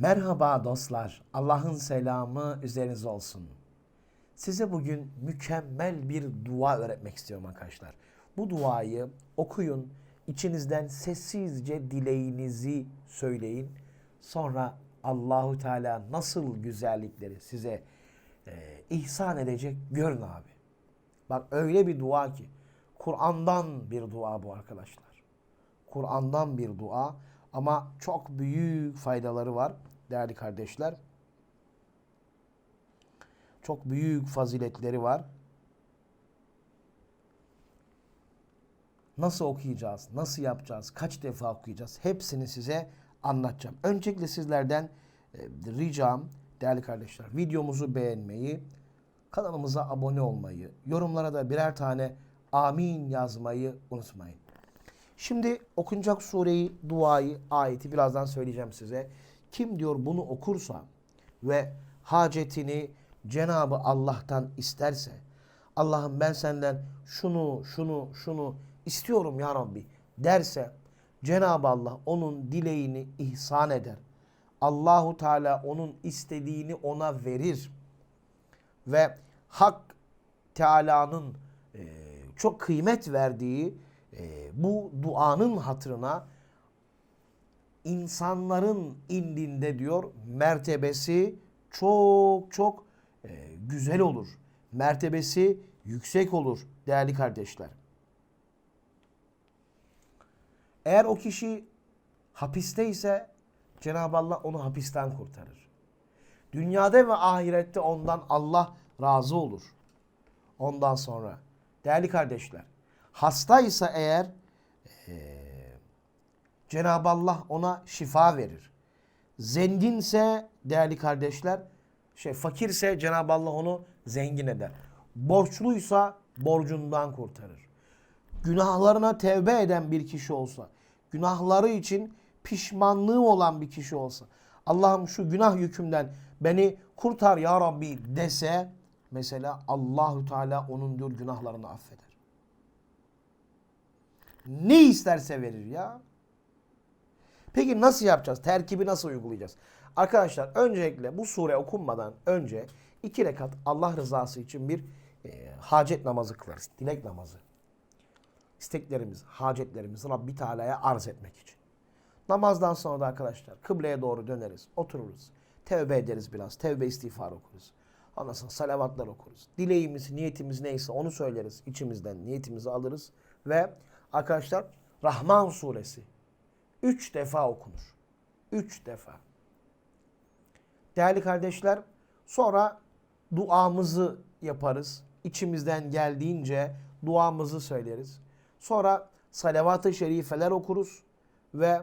Merhaba dostlar. Allah'ın selamı üzerinize olsun. Size bugün mükemmel bir dua öğretmek istiyorum arkadaşlar. Bu duayı okuyun. içinizden sessizce dileğinizi söyleyin. Sonra Allahu Teala nasıl güzellikleri size e, ihsan edecek görün abi. Bak öyle bir dua ki Kur'an'dan bir dua bu arkadaşlar. Kur'an'dan bir dua ama çok büyük faydaları var değerli kardeşler. Çok büyük faziletleri var. Nasıl okuyacağız? Nasıl yapacağız? Kaç defa okuyacağız? Hepsini size anlatacağım. Öncelikle sizlerden e, ricam değerli kardeşler videomuzu beğenmeyi, kanalımıza abone olmayı, yorumlara da birer tane amin yazmayı unutmayın. Şimdi okunacak sureyi, duayı, ayeti birazdan söyleyeceğim size. Kim diyor bunu okursa ve hacetini Cenabı Allah'tan isterse, Allah'ım ben senden şunu, şunu, şunu istiyorum ya Rabbi derse Cenab-ı Allah onun dileğini ihsan eder. Allahu Teala onun istediğini ona verir. Ve Hak Teala'nın e, çok kıymet verdiği e, bu duanın hatırına insanların indinde diyor mertebesi çok çok e, güzel olur. Mertebesi yüksek olur değerli kardeşler. Eğer o kişi hapiste ise Cenab-ı Allah onu hapisten kurtarır. Dünyada ve ahirette ondan Allah razı olur. Ondan sonra değerli kardeşler hastaysa eğer eee Cenab-ı Allah ona şifa verir. Zenginse değerli kardeşler, şey fakirse Cenab-ı Allah onu zengin eder. Borçluysa borcundan kurtarır. Günahlarına tevbe eden bir kişi olsa, günahları için pişmanlığı olan bir kişi olsa, Allah'ım şu günah yükümden beni kurtar ya Rabbi dese, mesela Allahü Teala onun diyor günahlarını affeder. Ne isterse verir ya. Peki nasıl yapacağız? Terkibi nasıl uygulayacağız? Arkadaşlar öncelikle bu sure okunmadan önce iki rekat Allah rızası için bir e, hacet namazı kılarız. Dilek namazı. İsteklerimizi, hacetlerimizi Rabbi Teala'ya arz etmek için. Namazdan sonra da arkadaşlar kıbleye doğru döneriz, otururuz. Tevbe ederiz biraz, tevbe istiğfar okuruz. Ondan sonra salavatlar okuruz. Dileğimiz, niyetimiz neyse onu söyleriz. içimizden niyetimizi alırız. Ve arkadaşlar Rahman suresi Üç defa okunur. Üç defa. Değerli kardeşler, sonra duamızı yaparız. İçimizden geldiğince duamızı söyleriz. Sonra salavat-ı şerifeler okuruz ve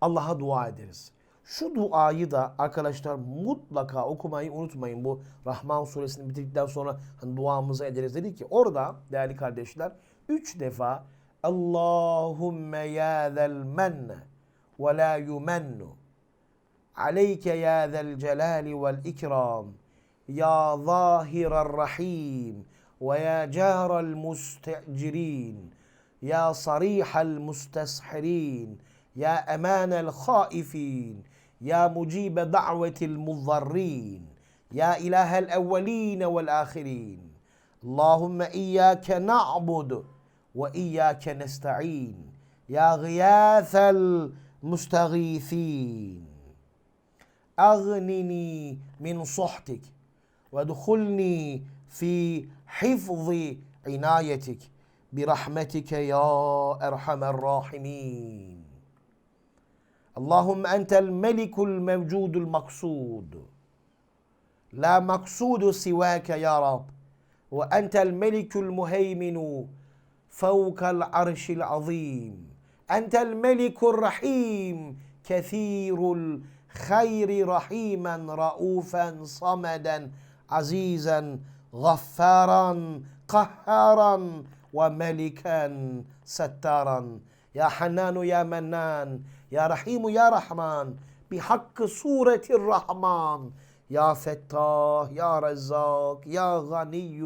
Allah'a dua ederiz. Şu duayı da arkadaşlar mutlaka okumayı unutmayın. Bu Rahman suresini bitirdikten sonra hani duamızı ederiz dedik ki orada değerli kardeşler üç defa اللهم يا ذا المن ولا يمن. عليك يا ذا الجلال والإكرام يا ظاهر الرحيم ويا جار المستأجرين يا صريح المستسحرين يا أمان الخائفين يا مجيب دعوة المضرين يا إله الأولين والآخرين. اللهم إياك نعبد وإياك نستعين. يا غياث المستغيثين. أغنني من صحتك وادخلني في حفظ عنايتك. برحمتك يا أرحم الراحمين. اللهم أنت الملك الموجود المقصود. لا مقصود سواك يا رب. وأنت الملك المهيمن فوق العرش العظيم. أنت الملك الرحيم. كثير الخير رحيما رؤوفا صمدا عزيزا غفارا قهارا وملكا ستارا. يا حنان يا منان يا رحيم يا رحمن بحق سورة الرحمن. يا فتاح يا رزاق يا غني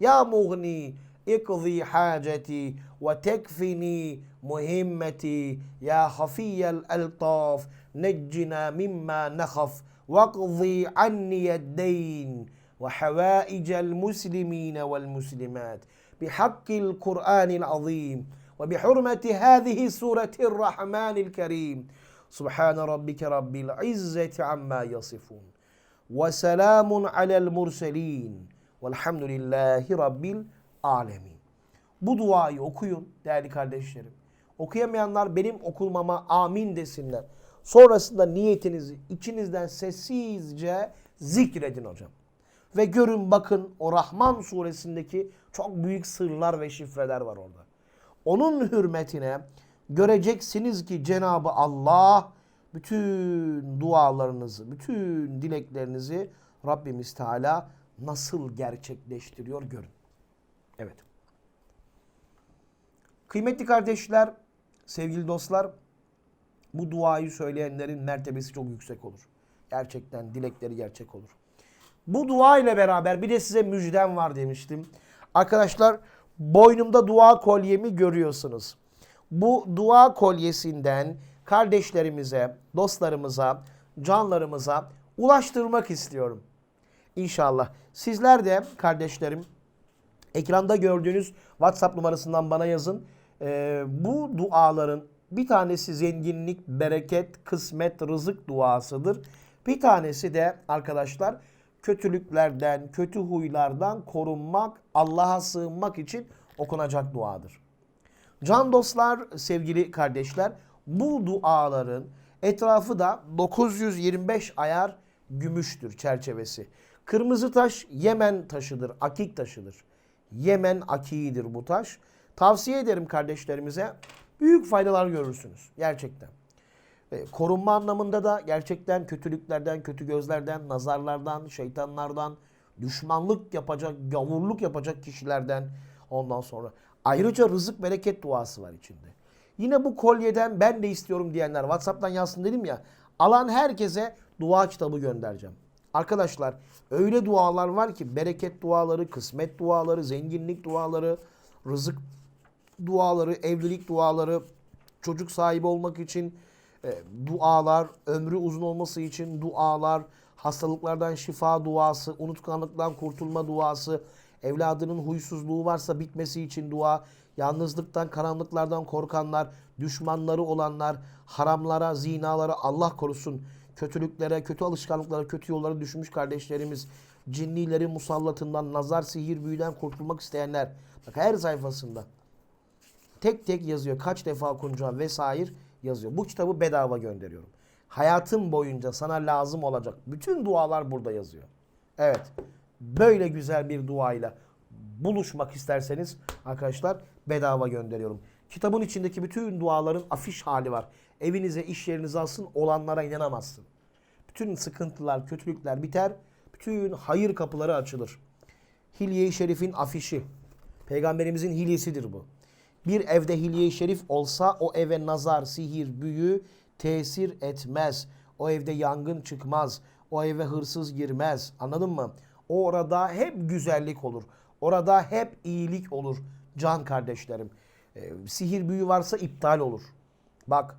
يا مغني اقضي حاجتي وتكفني مهمتي. يا خفي الألطاف نجنا مما نخف واقضي عني الدين وحوائج المسلمين والمسلمات. بحق القرآن العظيم وبحرمة هذه سورة الرحمن الكريم. سبحان ربك رب العزة عما يصفون. وسلام على المرسلين. والحمد لله رب العالمين. Bu duayı okuyun değerli kardeşlerim. Okuyamayanlar benim okulmama amin desinler. Sonrasında niyetinizi içinizden sessizce zikredin hocam. Ve görün bakın o Rahman suresindeki çok büyük sırlar ve şifreler var orada. Onun hürmetine göreceksiniz ki Cenabı Allah bütün dualarınızı, bütün dileklerinizi Rabbimiz Teala nasıl gerçekleştiriyor görün. Evet. Kıymetli kardeşler, sevgili dostlar, bu duayı söyleyenlerin mertebesi çok yüksek olur. Gerçekten dilekleri gerçek olur. Bu dua ile beraber bir de size müjdem var demiştim. Arkadaşlar boynumda dua kolyemi görüyorsunuz. Bu dua kolyesinden kardeşlerimize, dostlarımıza, canlarımıza ulaştırmak istiyorum. İnşallah. Sizler de kardeşlerim ekranda gördüğünüz WhatsApp numarasından bana yazın. Ee, bu duaların bir tanesi zenginlik, bereket, kısmet, rızık duasıdır. Bir tanesi de arkadaşlar kötülüklerden, kötü huylardan korunmak, Allah'a sığınmak için okunacak duadır. Can dostlar, sevgili kardeşler, bu duaların etrafı da 925 ayar gümüştür çerçevesi. Kırmızı taş Yemen taşıdır, akik taşıdır. Yemen akiğidir bu taş. Tavsiye ederim kardeşlerimize. Büyük faydalar görürsünüz gerçekten. E, korunma anlamında da gerçekten kötülüklerden, kötü gözlerden, nazarlardan, şeytanlardan, düşmanlık yapacak, gavurluk yapacak kişilerden ondan sonra. Ayrıca rızık bereket duası var içinde. Yine bu kolyeden ben de istiyorum diyenler WhatsApp'tan yazsın dedim ya. Alan herkese dua kitabı göndereceğim. Arkadaşlar öyle dualar var ki bereket duaları, kısmet duaları, zenginlik duaları, rızık duaları, evlilik duaları, çocuk sahibi olmak için e, dualar, ömrü uzun olması için dualar, hastalıklardan şifa duası, unutkanlıktan kurtulma duası, evladının huysuzluğu varsa bitmesi için dua, yalnızlıktan, karanlıklardan korkanlar, düşmanları olanlar, haramlara, zinalara Allah korusun, kötülüklere, kötü alışkanlıklara, kötü yollara düşmüş kardeşlerimiz, cinnileri musallatından, nazar, sihir, büyüden kurtulmak isteyenler. Bak her sayfasında tek tek yazıyor. Kaç defa okunacağı vesaire yazıyor. Bu kitabı bedava gönderiyorum. Hayatım boyunca sana lazım olacak. Bütün dualar burada yazıyor. Evet. Böyle güzel bir duayla buluşmak isterseniz arkadaşlar bedava gönderiyorum. Kitabın içindeki bütün duaların afiş hali var. Evinize, iş yerinize alsın olanlara inanamazsın. Bütün sıkıntılar, kötülükler biter. Bütün hayır kapıları açılır. Hilye-i Şerif'in afişi. Peygamberimizin hilyesidir bu. Bir evde hilye-i şerif olsa o eve nazar, sihir, büyü tesir etmez. O evde yangın çıkmaz. O eve hırsız girmez. Anladın mı? Orada hep güzellik olur. Orada hep iyilik olur. Can kardeşlerim. Ee, sihir büyü varsa iptal olur. Bak.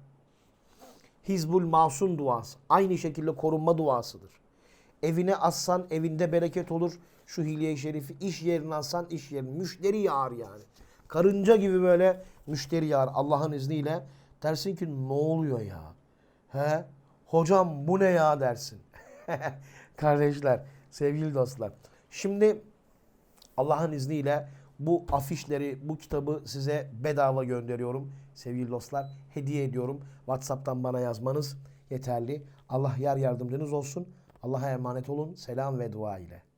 Hizbul Masun duası. Aynı şekilde korunma duasıdır. Evine assan evinde bereket olur. Şu hilye-i şerifi iş yerine assan iş yerine. Müşteri yağar yani. Karınca gibi böyle müşteri yağar Allah'ın izniyle. Dersin ki ne oluyor ya? He? Hocam bu ne ya dersin. Kardeşler, sevgili dostlar. Şimdi Allah'ın izniyle bu afişleri, bu kitabı size bedava gönderiyorum. Sevgili dostlar, hediye ediyorum. WhatsApp'tan bana yazmanız yeterli. Allah yar yardımcınız olsun. Allah'a emanet olun. Selam ve dua ile.